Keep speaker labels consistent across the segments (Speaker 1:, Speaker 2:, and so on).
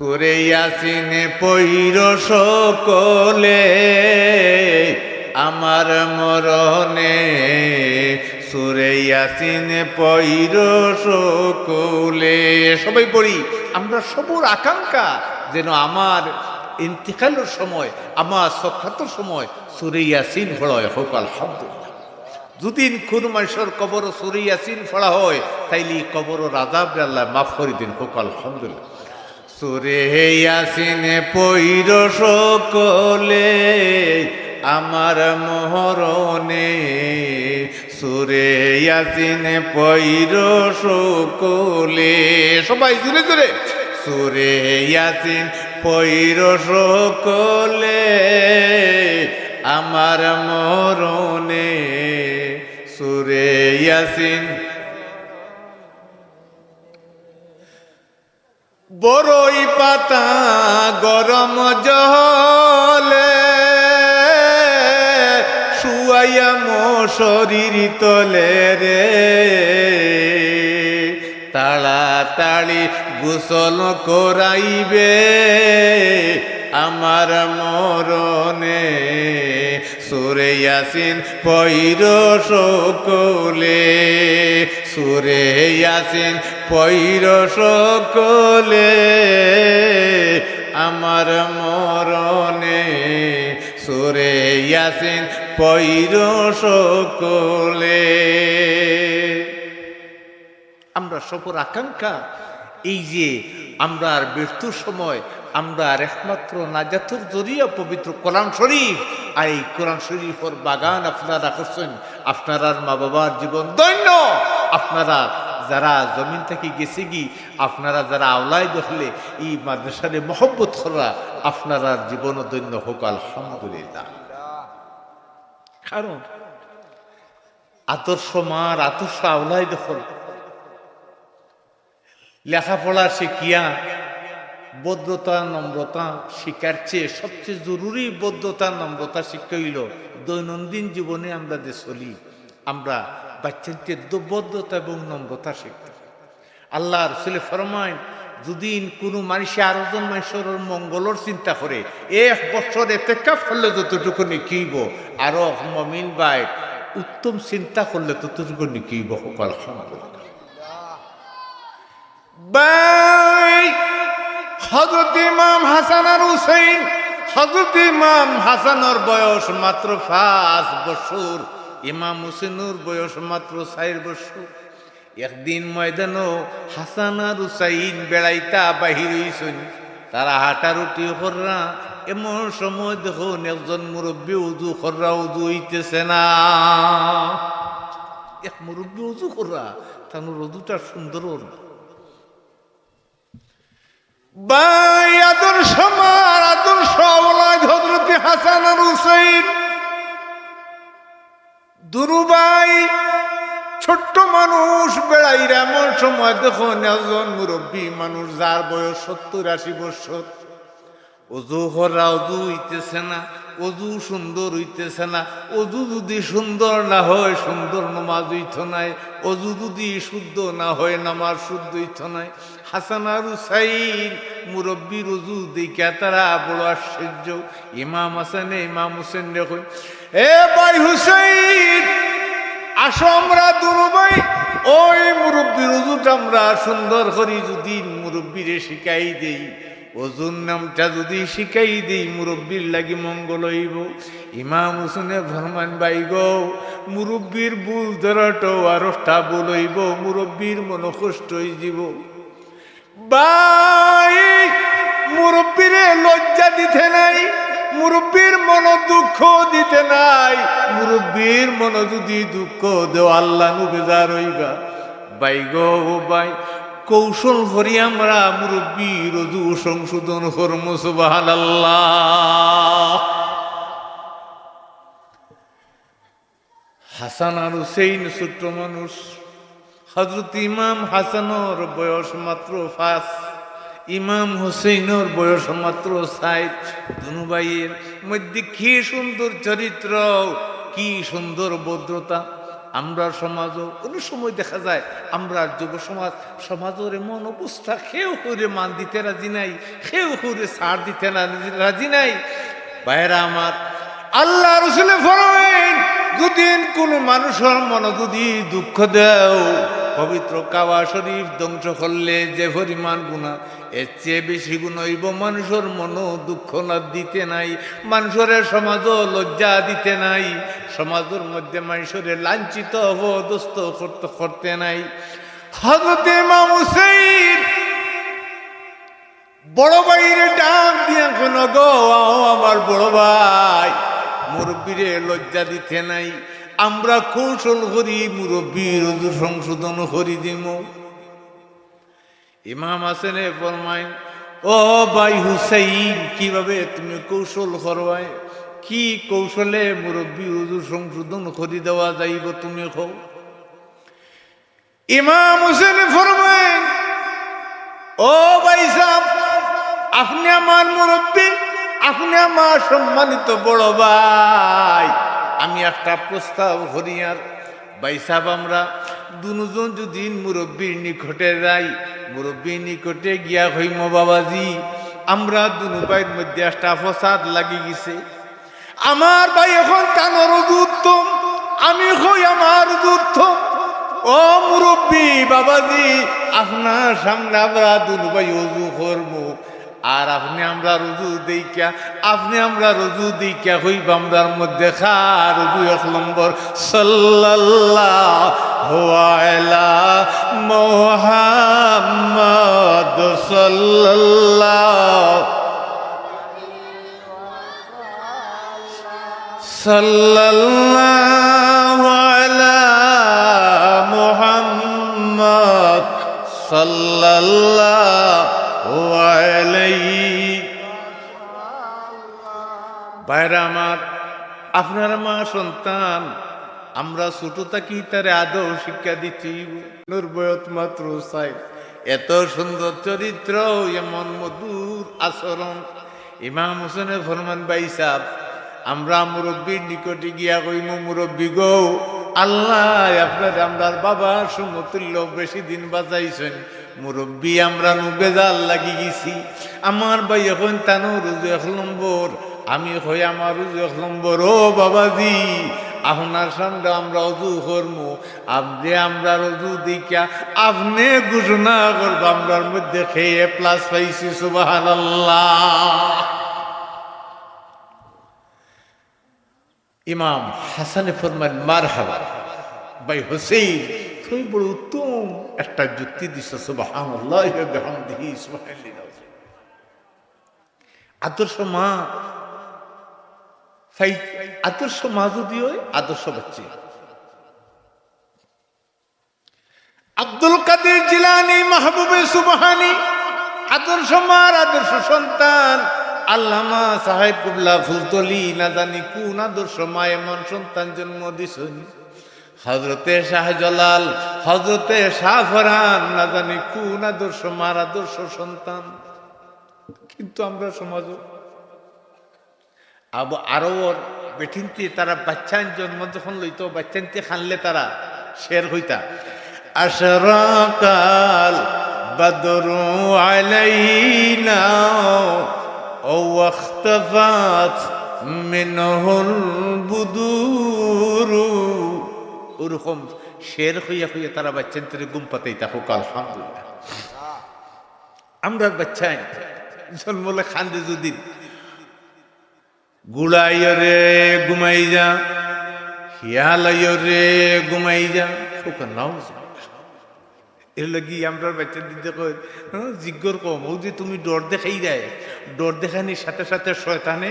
Speaker 1: সুরে ইয়াসিনে পৈর সকলে, আমার মরণে সুরে ইয়াসিনে পৈর সকলে। সবাই পড়ি, আমরা সবর আকাঙ্ক্ষা যেন আমার ইন্তিকালের সময়, আমার সক্ষাতর সময় সুরে ইয়াসিন হড়য় হোক, আলহামদুলিল্লাহ। যদিন কোন মানুষের কবর সুরে ফড়া হয়, তাইলে কবর রাজাব আল্লাহ মাফ করে দিন, হোক, আলহামদুলিল্লাহ। সুরে ইয়াসিনে পৈর সকলে আমার মোহরণে। সুরে ইয়াসিনে পৈর সকলে। সবাই জুড়ে জুড়ে সুরে ইয়াসিন পৈর সকলে আমার মরণে সুরে ইয়াসিন বড়ই পাতা গরম জলে শুয়াইয়া মো শরীর তলে রে। তাড়াতাড়ি গোসল করাইবে। আমার মরণে সুরে ইয়াসিন পৈর সকলে সুরে ইয়াসিন পৈর সকলে আমার মরণে সুরে ইয়াসিন পৈর সকলে আমরা সফর আকাঙ্ক্ষা এই যে আমরা আর মৃত্যুর সময় আমরা আর একমাত্র নাজাতুর জরিয়া পবিত্র কোরআন শরীফ আর এই কোরআন শরীফর বাগান আপনারা করছেন। আপনারার মা বাবার জীবন দৈন্য আপনারা যারা জমিন থেকে গেছে কি আপনারা যারা আওলায় দেখলে এই মাদ্রাসারে মহব্বত করা আপনারার জীবন দৈন্য হোক আলহামদুলিল্লাহ। কারণ আদর্শ মার আদর্শ আওলায় দখল লেখাপড়া শিখিয়া বদ্ধতা নম্রতা শিকার চেয়ে সবচেয়ে জরুরি বদ্ধতা নম্রতা শিক্ষা হইল দৈনন্দিন জীবনে আমরা যে চলি, আমরা বাচ্চাকে বদ্ধতা এবং নম্রতা শিখতে আল্লাহর ছেলে ফরমায় যদি কোনো মানুষে আরও জন মানুষের মঙ্গলর চিন্তা করে, এক বছর এতেকা করলে যতটুকু নিকিব আরও মমিন বাই উত্তম চিন্তা করলে ততটুকু নিকিব সকল বাই হজরত ইমাম হাসান আর হুসেন হজরত ইমাম হাসানোর বয়স মাত্র পাঁচ বছর, ইমাম হুসেনুর বয়স মাত্র চার বছর। একদিন ময়দানও হাসান আর হুসাইন বেড়াইতা বাহির হইছেন। তারা হাঁটারুটি কররা এমন সময় দেখুন একজন মুরব্বী উজু কররা উজু হইতেছে না। এক মুরব্বী উজু কররা তার উজুটা সুন্দর না হাসান ছোট্ট মানুষ বেড়াই এমন সময় দেখুন একজন মুরব্বী মানুষ, যার বয়স সত্তর আশি বছর। অজু হরা, অজু হইতেছে না, অজু সুন্দর হইতেছে না, অজু যদি সুন্দর না হয়, সুন্দর নমাজ হইত নাই, অজু যদি শুদ্ধ না হয়, নামাজ শুদ্ধ হইত নাই। হাসান আর হুসাইন মুরব্বীর অজু দেখা তারা বড় আশ্চর্য। ইমাম হাসান, ইমাম হোসেন দেখুন। এ ভাই হুসাইন, আসো আমরা দুরুবাই। ওই মুরব্বীর অজুটা আমরা সুন্দর করি যদি মুরব্বীরে শিখাই দেই। ওজুর নামটা যদি শিখাই দিই, মুরব্বীর লাগি মঙ্গল হইব। ইমাম হুসেনে ভরমান বাই গো, মুরব্বীর বুল ধরাটো বুল হইব, মুরব্বীর মন কষ্ট হয়ে যাব। বাই মুরব্বীরে লজ্জা দিতে নাই, মুরব্বীর মন দুঃখ দিতে নাই, মুরব্বীর মন যদি দুঃখ দেও, আল্লাহ নু বেজার হইবা বাই গো বাই কৌশল করি আমরা মুরব্বী রজু সংশোধন কর্ম সুবাহান হাসান আর হুসেইন ছোট্ট মানুষ হজরত ইমাম হাসানোর বয়স মাত্র ফাঁস ইমাম হুসেইনর বয়স মাত্র সাইড দুনু ভাইয়ের মধ্যে কি সুন্দর চরিত্র, কি সুন্দর ভদ্রতা। আমরা সমাজও অনেক সময় দেখা যায়, আমরা যুব সমাজ, সমাজের এমন অবস্থা, কেউ করে মান দিতে রাজি নাই, কেউ করে সার দিতে রাজি নাই। বাইরা আমার, আল্লাহ রসুলে ফরমেন দুদিন কোন মানুষের মন যদি দুঃখ দেও পবিত্র কাবা শরীফ ধ্বংস করলে যে পরিমাণ গুণা, এর চেয়ে বেশি গুণ হইব মানুষের মনও দুঃখ না দিতে নাই, মানুষের সমাজও লজ্জা দিতে নাই, সমাজের মধ্যে মানুষের লাঞ্ছিত অবদস্ত করতে করতে নাই। হজরতে ইমাম বড় ভাইরে ডাক দিয়া কোন গো, আমার বড় ভাই, মুরব্বীরে লজ্জা দিতে নাই আমরা কৌশল করি, মুরব্বীর সংশোধন করি দিম। ইমাম হাসেনে ফরমায়, ও ভাই হুসাইন, কীভাবে তুমি কৌশল করবাই কি কৌশলে মুরব্বী ওজু সংশোধন করি দেওয়া যাইব তুমি কও? ইমাম হোসেন ফরমায়, ও ভাই আপনি আমার মুরব্বী, আপনি আমার সম্মানিত বড় ভাই। আমি একটা প্রস্তাব হরিয়ার, ভাই সাহেব আমরা, দুজন যদি মুরব্বীর নিকটে যাই, মুরব্বীর নিকটে গিয়া হইম বাবাজি, আমরা দুনু ভাইয়ের মধ্যে একটা ফসাদ লাগি গেছে। আমার ভাই এখন তানোর উত্তম আমি হই আমার উত্তম ও মুরব্বী বাবাজি, আপনার সামনে আমরা দুনু ভাই অজু করব। আর আপনি আমরা রুজু দিকা আপনি আমরা রুজু দিকা হইব আমরার মধ্যে খা রুজু এক নম্বর। সাল্লাল্লাহু আলা মুহাম্মদ সাল্লাল্লাহু সাল্লাল্লাহু আলা মুহাম্মদ সাল্লাল্লাহু বাইরা আমার আপনার মা সন্তান, আমরা ছোট থাকি তারে আদৌ শিক্ষা দিচ্ছি। বয়ত মাত্র চাই। এত সুন্দর চরিত্র, এমন মধুর আচরণ। ইমাম হোসেনের ফরমান বাই সাহ আমরা মুরব্বীর নিকটে গিয়া কইম, মুরব্বী গো, আল্লাহ আপনার আমরার বাবার সমতুল্য বেশি দিন বাঁচাইছেন। মুরব্বী, আমরা নু বেজাল লাগি গেছি। আমার ভাই এখন তানো রুজু এক নম্বর, আমি হই আমার রুজু এক নম্বর। ও বাবাজি, আপনার সামনে আমরা অজু করমু। আপনি আমরা রজু দিকা আপনি ঘোষণা করব, আমরার মধ্যে খেয়ে প্লাস পাইছি সুবাহ ইমাম হাসানে ফরমান মার হাবার ভাই হোসেন তুই বড় উত্তম। একটা যুক্তি দিস আদর্শ মা আদর্শ মা যদি হয়, আদর্শ বাচ্চা। আব্দুল কাদের জিলানি, মাহবুবে সুবহানি, আদর্শ মার আদর্শ সন্তান। আল্লামা সাহেব কুবলা ফুলতলি, না জানি কোন আদর্শ মা এমন সন্তান জন্ম দিছেন। হজরতে শাহজলাল হজরতে শাহ শাহফরহান না জানি কোন আদর্শ, মার আদর্শ সন্তান। কিন্তু আমরা সমাজ আবু আরও বেঠিনতি তারা বাচ্চা জন্ম যখন লইত বাচ্চানতে খানলে তারা শের হইতা। আশরাকাল বদরু আলাইনা, ও ওয়াখতাফাত মিনহুল বুদুরু। ওরকম শের হইয়া হইয়া তারা বাচ্চান্তরে গুম পাতাই থাকুক আলহামদুলিল্লাহ। আমরা বাচ্চাই জন্মলে খান্দে যদি গুড়াইয় রে ঘুমাই যা হিয়ালাইয় রে ঘুমাই যা ওকে নাও এর লাগি আমরা বাচ্চা দিতে কই হ্যাঁ, জিজ্ঞর কম ও যে তুমি ডর দেখাই দেয় ডর দেখানির সাথে সাথে শয়তানে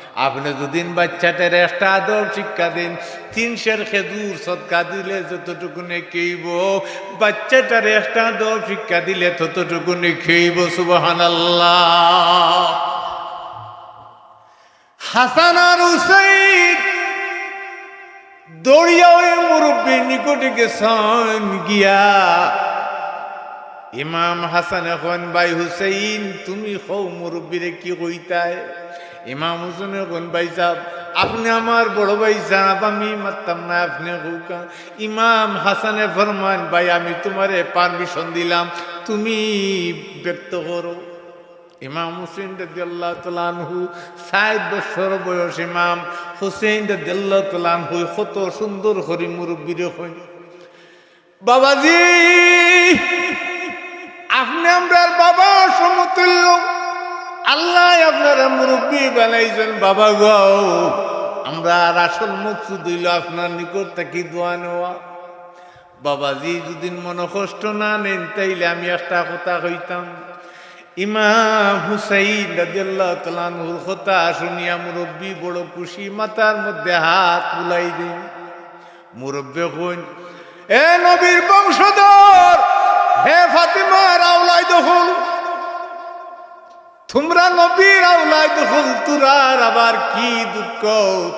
Speaker 1: আপনি দুদিন বাচ্চাটার একটা আদর শিক্ষা দিন তিন সের খেজুর সৎকা দিলে যতটুকু খেইব বাচ্চাটার একটা আদর শিক্ষা দিলে ততটুকু খেইব সুবহান হাসান আর হুসাইন দৌড়িয়া ওই মুরব্বীর নিকটে গেছেন গিয়া। ইমাম হাসান এখন ভাই হুসাইন, তুমি হও মুরব্বীরে কি কইতায়? ইমাম হুসেন এখন ভাই সাহেব, আপনি আমার বড় ভাই সাহেব, আমি মারতাম না, আপনি ইমাম হাসানে ফরমান, ভাই, আমি তোমারে পারমিশন দিলাম, তুমি ব্যক্ত করো। ইমাম হুসেন রাদিয়াল্লাহু তাআলা আনহু 60 বছর বয়স ইমাম হুসেন রাদিয়াল্লাহু তাআলা আনহু, কত সুন্দর করে মুরব্বীরে হই বাবাজি, আপনি আমরার বাবা সমতুল্য। আল্লাহ আপনারা মুরব্বী বানাইছেন, বাবা গো। আমরা আর আসল মকসুদ হইল আপনার নিকট থাকি দোয়া নেওয়া। বাবাজি যদি মনে কষ্ট না নেন, তাইলে আমি একটা কথা হইতাম ইমাম হুসাইন রাদিয়াল্লাহু তাআলা আনহুর কথা শুনিয়া মুরব্বী বড় খুশি, মাথার মধ্যে হাত বুলাই দেন। মুরব্বী কইন, এ নবীর বংশধর, হে ফাতিমা রাউলাই দখল তোমরা নবীর আউলাই দখল তুরার আবার কি দুঃখ,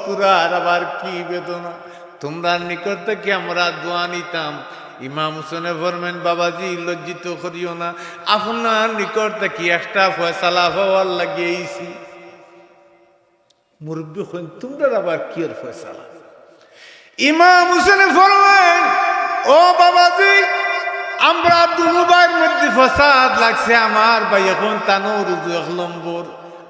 Speaker 1: তুরার আবার কি বেদনা। তোমরা নিকট থেকে আমরা দোয়া নিতাম। ইমাম হুসেনে ফরমেন বাবাজি, লজ্জিত করিও না। আপনার নিকট থেকে একটা ফয়সালা হওয়ার লাগিয়েছি মুরব্বী হইন তোমরা আবার কি আর ফয়সালা? ইমাম হুসেনে ফরমেন ও বাবাজি আমরা দুনুবার মধ্যে ফসাদ লাগছে আমার ভাই এখন তানো রুজু এক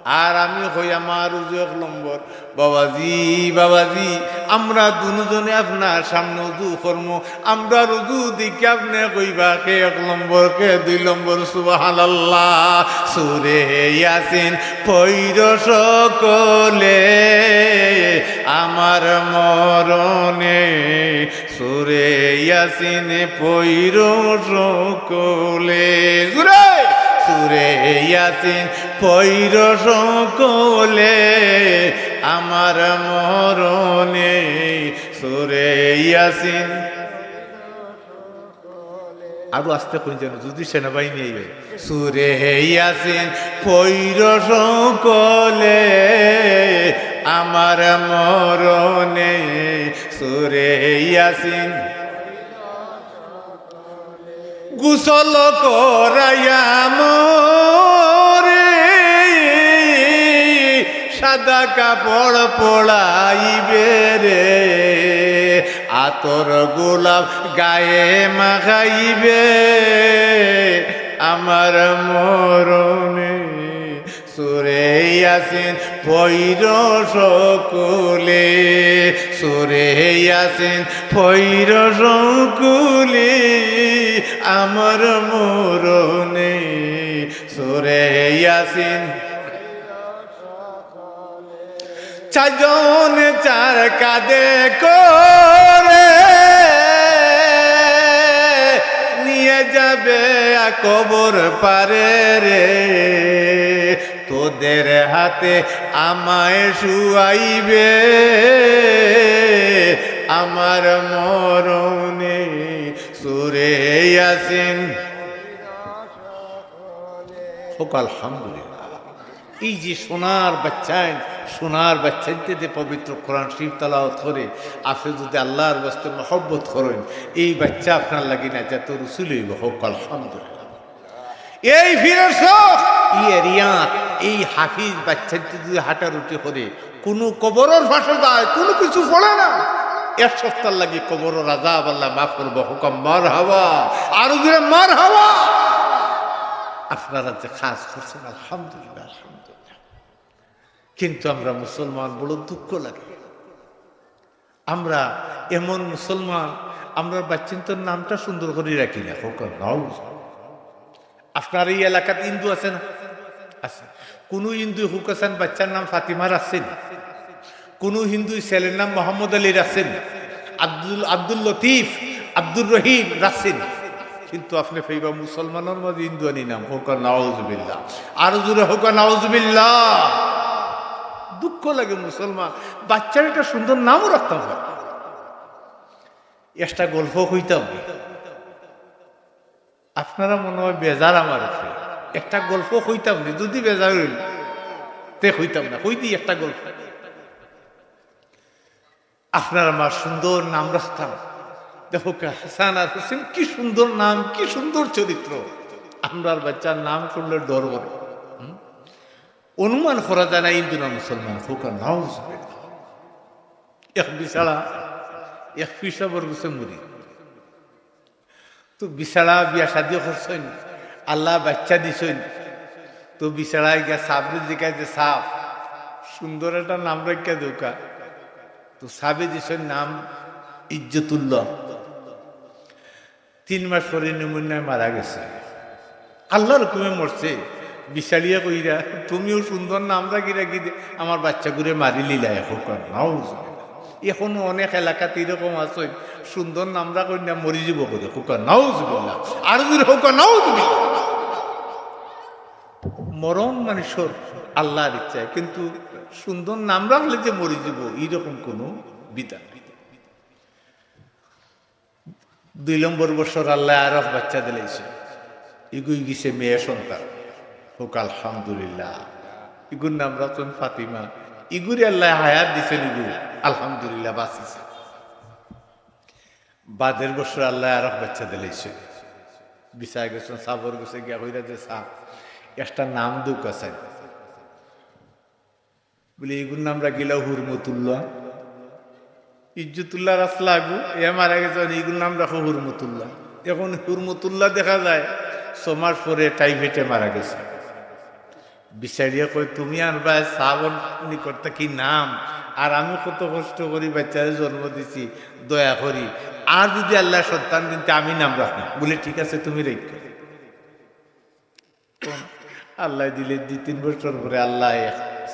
Speaker 1: আর আমি হই আমার রুজু এক নম্বর। বাবাজি বাবাজি, আমরা দুজনে আপনার সামনে উজু কর্ম। আমরা রুজু দিকে আপনি কইবা কে এক নম্বর, কে দুই নম্বর সুবাহান আল্লাহ সুরে ইয়াসিন পৈর সকলে আমার মরণে। সুরে ইয়াসিন পৈর সকলে। সুরে! সুরে ইয়াসিন পৈর সকলে আমার মরণে। সুরে ইয়াসিন। আরও আসতে কোন যেন, যদি সেনাবাহিনী এই সুরে ইয়াসিন পৈর সকলে আমার মরণে। সুরে ইয়াসিন। গুসল করাইয়া মরে। সাদা কাপড় পড়াইবে রে। আতর গোলাপ গায়ে মাখাইবে। আমার মরণে সুরে আসেন ফৈর সকলে সুরে আসেন ফৈর সকলে আমার মরণে, সুরে আসেন চারজন চার কাদে করে নিয়ে যাবে কবর পারে রে। তোদের হাতে আমায় শুয়াইবে, আমার মরণে। সুরে আসেন হোক, আলহামদুলিল্লাহ। এই যে সোনার বাচ্চায়, সোনার বাচ্চাইতে পবিত্র কোরআন শিব তালাওত করে, আপনি যদি আল্লাহর বস্তে মহব্বত করেন, এই বাচ্চা আপনার লাগি না যত রসুল হইব। হোক, আলহামদুলিল্লাহ। এই ফিরস ইয়ে এই হাফিজ বাচ্চাইতে যদি হাঁটারুটি করে, কোনো কবরের ভাষা যায়, কোনো কিছু পড়ে না। এক সপ্তাহ লাগে কবর রাজা আল্লাহ মাফ করব হুকম, মার হাওয়া, আরও দূরে আপনারা যে করছেন, আলহামদুলিল্লাহ আলহামদুলিল্লাহ। কিন্তু আমরা মুসলমান, বড় দুঃখ লাগে। আমরা এমন মুসলমান, আমরা বাচ্চিন্তর নামটা সুন্দর করে রাখি না। হোক নাও আপনার এই এলাকাতে হিন্দু আছে না? আছে। কোন হিন্দু হুক, আছেন, বাচ্চার নাম ফাতিমার আছেন কোন হিন্দু ছেলের নাম মোহাম্মদ আলীর আছেন আব্দুল আব্দুল লতিফ, আব্দুর রহিম রাসেন কিন্তু আপনি ফেইবা মুসলমানের মধ্যে হিন্দু আনি নাম, হোক নওয়াজবিল্লা আর জোরে হোক নওয়াজবিল্লা দুঃখ লাগে মুসলমান, বাচ্চার একটা সুন্দর নামও রাখতাম একটা গল্প হইতাম আপনারা মনে হয় বেজার আমার একটা গল্প হইতাম যদি বেজার হইল, তে হইতাম না হইতি একটা গল্প? আপনার আমার সুন্দর নাম রাখতাম। দেখো হাসান আর হোসেন, কি সুন্দর নাম, কি সুন্দর চরিত্র। আমরার বাচ্চার নাম শুনলে ডর করে? অনুমান করা যায় না ইন্দু না মুসলমান। হোক নাও এক বিছাড়া এক পিসাবর গুছে মুড়ি তো বিছাড়া বিয়া শাদি করছেন, আল্লাহ বাচ্চা দিছেন। তো বিছাড়ায় গিয়া সাবরে জিগায় যে সাপ, সুন্দর একটা নাম রেখা দৌকা তো সাবে দিছেন নাম ইজ্জতুল্লাহ। তিন মাস পরে নিমুন্যায় মারা গেছে। আল্লাহর হুকুমে মরছে। বিশালিয়া কইরা, তুমিও সুন্দর নাম রাখি রাখি আমার বাচ্চা ঘুরে মারি লিলা এখন নাও এখনও অনেক এলাকাতে এরকম আছে। সুন্দর নাম রাখুন না, মরি যাব করে হুকা নাও জুবিল্লা আর যদি হুকা নাও জুবিল্লা মরণ মানুষের আল্লাহর ইচ্ছায়। কিন্তু সুন্দর নাম রাখলে যে মরি যাব, এইরকম কোনো বিধান। দুই নম্বর বছর আল্লাহ আরও বাচ্চা দিলেছে। ইগুই গেছে মেয়ে সন্তান। হোক, আলহামদুলিল্লাহ। ইগুর নাম রতন ফাতিমা। ইগুরি আল্লাহ হায়াত দিছেন ইগু আলহামদুলিল্লাহ, বাঁচিছে। বাদের বছর আল্লাহ আরও বাচ্চা দিলেছে। বিছায় গেছেন, সাবর গেছে, গিয়া হইরা যে সাপ। একটা নাম দুক আছে। বলে এগুর নামরা গেলাও হুরমতুল্লাহ ইজ্জতুল্লাহ রাসলা আগু এ মারা গেছে নাম রাখো হুরমতুল্লাহ এখন হুরমতুল্লাহ দেখা যায় ছমাস পরে টাইফেটে মারা গেছে। বিচারিয়া কই তুমি আনবা সাবন নিকটটা কি নাম, আর আমি কত কষ্ট করি বাচ্চারে জন্ম দিছি, দয়া করি। আর যদি আল্লাহ সন্তান দিনতে আমি নাম রাখি? বলে, ঠিক আছে, তুমি রেখো আল্লাহ দিলে দুই তিন বছর পরে আল্লাহ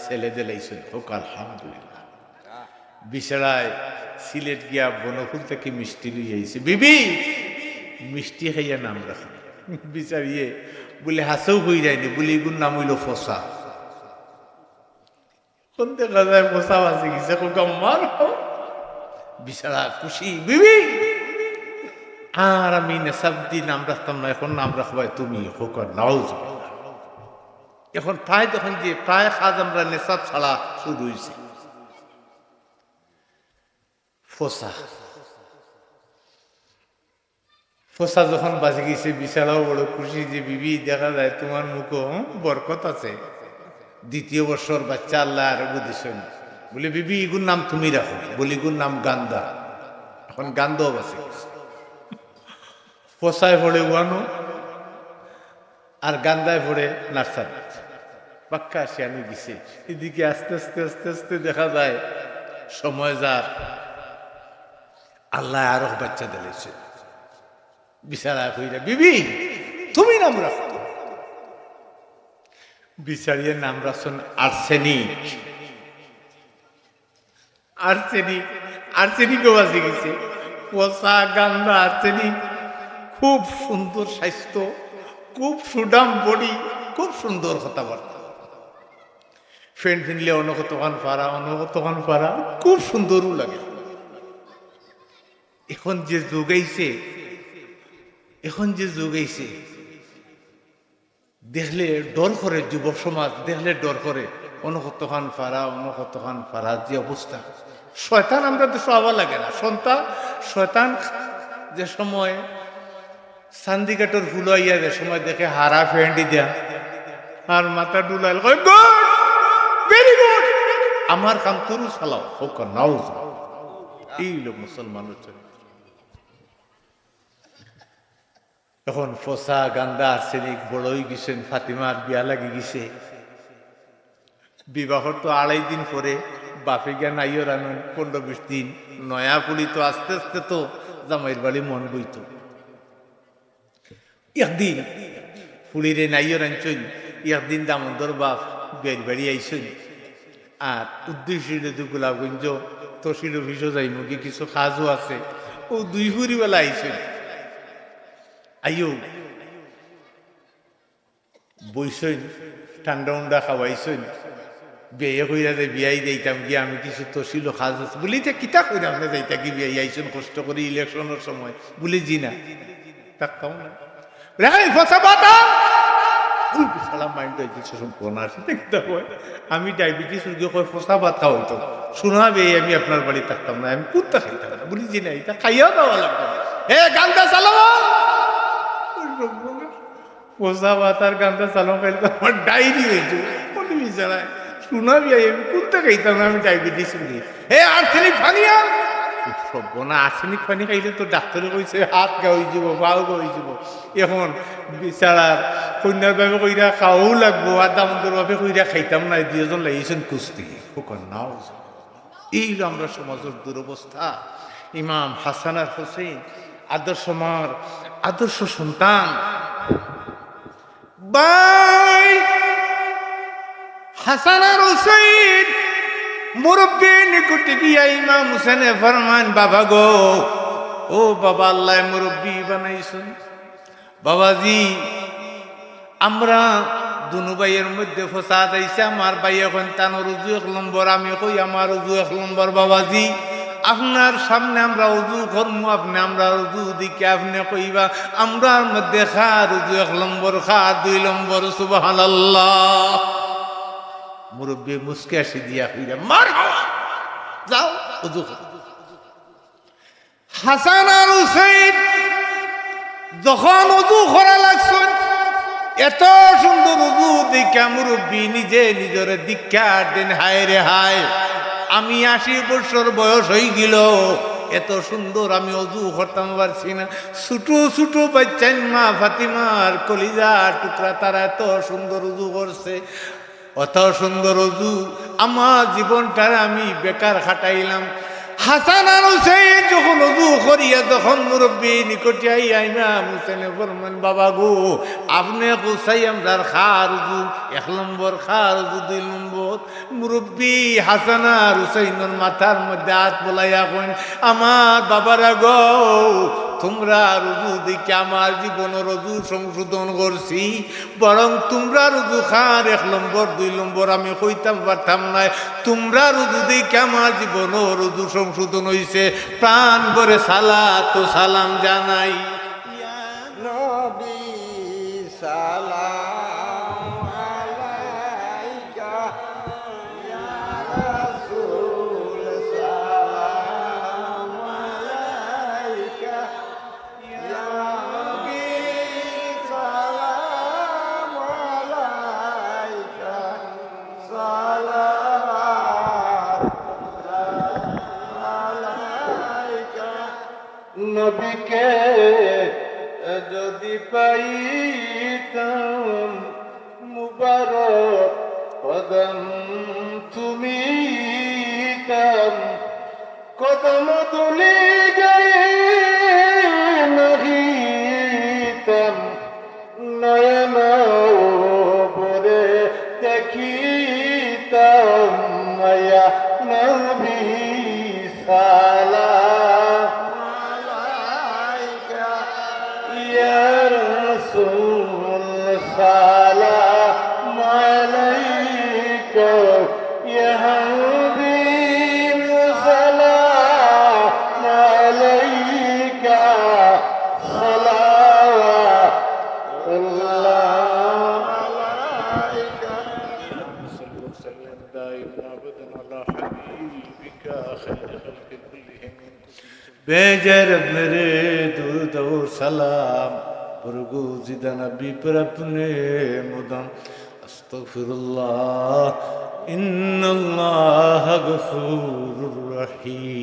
Speaker 1: ছেলে দিলাইছেন হোক আলহামদুলিল্লাহ। বিছাড়ায় সিলেট গিয়া বনফুল থেকে মিষ্টি লই আইছে। বিবি, মিষ্টি খাইয়া নাম রাখ। বিচারিয়ে বলে, হাসেও হয়ে যায়নি। বলে এগুর নাম হইল ফসা। কোন দেখা যায় ফসা বাঁচে গেছে? মার বিছাড়া খুশি। বিবি, আর আমি নেশাব্দি নাম রাখতাম না, এখন নাম রাখবাই তুমি, হোক নাও এখন প্রায় যখন যে প্রায় কাজ আমরা নেশাব ছাড়া শুরু হয়েছে ফোসা। ফোসা যখন বাজে গেছে, বিশালাও বড় খুশি যে, বিবি, দেখা যায় তোমার মুখ বরকত আছে। দ্বিতীয় বছর বাচ্চা আল্লাহ আর বুঝেছেন বলে, বিবি ইগুর নাম তুমি রাখো। বলি ইগুর নাম গান্দা। এখন গান্ধাও বাঁচে গেছে ফোসায় পড়ে উয়ানো আর গান্দায় পড়ে নার্সারি। পাক্কা আমি গেছি এদিকে আস্তে আস্তে আস্তে আস্তে দেখা যায়, সময় যার। আল্লাহ আরও বাচ্চা দিলেছে বিচারা কইরা, বিবি, তুমি নাম রাখো। বিচারিয়ে নাম রাখছেন আর্সেনিক আর্সেনিক আর্সেনিকও বাজে গেছে। পচা গান্দা আর্সেনিক খুব সুন্দর স্বাস্থ্য, খুব সুডাম বডি, খুব সুন্দর কথাবার্তা। ফ্রেন্ড ফিনলে অন্য কতক্ষণ পারা অন্য কতক্ষণ পারা, খুব সুন্দরও লাগে। এখন যে যুগ যোগাইছে এখন যে যোগাইছে দেখলে ডর করে যুব সমাজ, দেখলে ডর করে অনকতখান ফারা অনকতখান ফারা যে অবস্থা। শয়তান আমরা তো সবা লাগে না। সন্তান, শয়তান যে সময় সান্দিকাটোর ফুলাইয়া যে সময় দেখে হারা ফেন্ডি দেয়া, আর মাথা ভেরি গুড আমার কাম তরু চালাও হোক নাও এই লোক মুসলমান চরিত্র এখন ফসা, গান্দা, আর্সেনিক, বড়ই গেছেন, ফাতিমার বিয়া লাগি গেছে। বিবাহর তো আড়াই দিন পরে, বাপে গিয়া নাইও রানুন পনেরো বিশ দিন। নয়া পুলি তো আস্তে আস্তে তো জামাইয়ের বাড়ি মন বইত। একদিন ফুলিরে নাইও রাঞ্চন একদিন দামোদর বাপ বিয়ের বাড়ি আইসন আর উদ্দেশ্য তো গোলাপগঞ্জ তহসিল অফিসও যাই মুখে কিছু কাজও আছে। ও দুই ফুরিবেলা আইসন আইও বইসইন, ঠান্ডা উন্ডা খাওয়াইছইন বিয়ে কইরা যে বিয়াই যাইতাম গিয়ে আমি কিছু তো ছিল খাজ আছে। বলি যে কিতা কইরাম না যাইতা কি বিয়াই আইছন? কষ্ট করে ইলেকশনের সময়। বলি জি না। তাক কাও না। রে ফসা ওই মাইন্ড হয়েছে সেসব কোনা আসে দেখতে হয়। আমি ডায়াবেটিস হইতো শোনাবে, আমি আপনার বাড়ি থাকতাম না, আমি কুত্তা খাইতাম না বলি না, এটা খাইয়াও দেওয়া লাগবে। হে গান্দা চালাও! ফসা ভাত আর গান্দা চালাও, খাইলে আমার ডায়েরি হয়েছে বলি বিছানায় শোনাবি, আমি কুত্তা খাইতাম না, আমি ডায়াবেটিস হে আর সব্বনা আর্সেনিক পানি খাইলে তো ডাক্তারে কইছে, হাত গা হয়ে যাব গা হয়ে যাব। এখন বিচারার কন্যার বাবে কইরা খাওয়াও লাগবো, আর দামোদর বাবে কইরা খাইতাম না দুজন লাগিয়েছেন কুস্তি। ওখান নাও এই আমরা সমাজের দুরবস্থা। ইমাম হাসান আর হোসেন আদর্শ মার, আদর্শ সন্তান। বাই হাসান আর হোসেন মুরব্বী নিকটে গিয়া ইমাম হুসেনে ফরমান বাবা গো, ও বাবা, আল্লাহ মুরব্বী বানাইছেন। বাবাজি, আমরা দুনু ভাইয়ের মধ্যে ফসাদ আইছে আমার ভাই এখন তানোর উজু এক নম্বর, আমি কই আমার উজু এক নম্বর, বাবাজি, আপনার সামনে আমরা উজু করব আপনি আমরা উজু দিকে, আপনি কইবা, আমরার মধ্যে খা উজু এক নম্বর, খা দুই নম্বর সুবাহ আল্লাহ মুরব্বী মুসকে আসি দিয়া হইয়া মার যাও, উজু হাসান আর হুসেন যখন উজু করা লাগছে, এত সুন্দর উজু দেখা মুরব্বী নিজে নিজের দীক্ষা দেন, হায় রে হায়, আমি আশি বছর বয়স হয়ে গেল, এত সুন্দর আমি অজু করতাম, পারছি না। ছোটো ছোটো বাচ্চান মা ফাতিমার কলিজা টুকরা, তারা এত সুন্দর উজু করছে। অত সুন্দর অজু। আমার জীবনটার আমি বেকার খাটাইলাম। হাসান আর হুসেন যখন অজু করিয়া তখন মুরব্বী নিকটে আইয়া ইমাম হুসেনে বলবেন বাবা গো, আপনি খার উজু এক নম্বর খার উজু দুই নম্বর মুরব্বী হাসান আর হুসেনের মাথার মধ্যে হাত বলাইয়া কইন, আমার বাবারা গো, তোমরা রুজু দেখে আমার জীবনের রজু সংশোধন করছি, বরং তোমরা রুজু খার এক নম্বর, দুই নম্বর, আমি কইতাম পারতাম না তোমরা রুজু দেখে আমার জীবন রজু সংশোধন হইছে, প্রাণ ভরে সালা তো সালাম জানাই।
Speaker 2: সালাম। السلام عليك يا حبيب سلام عليك صلوات الله عليك
Speaker 1: وسلم دائما ابدا على حبيبك خير خلق كلهم بجرب مريد ودو سلام প্রগু জিদানা বিপ্রাপনে মুদম। আস্তফিরুল্লাহ ইন্নাল্লাহ গফুরুর রহিম।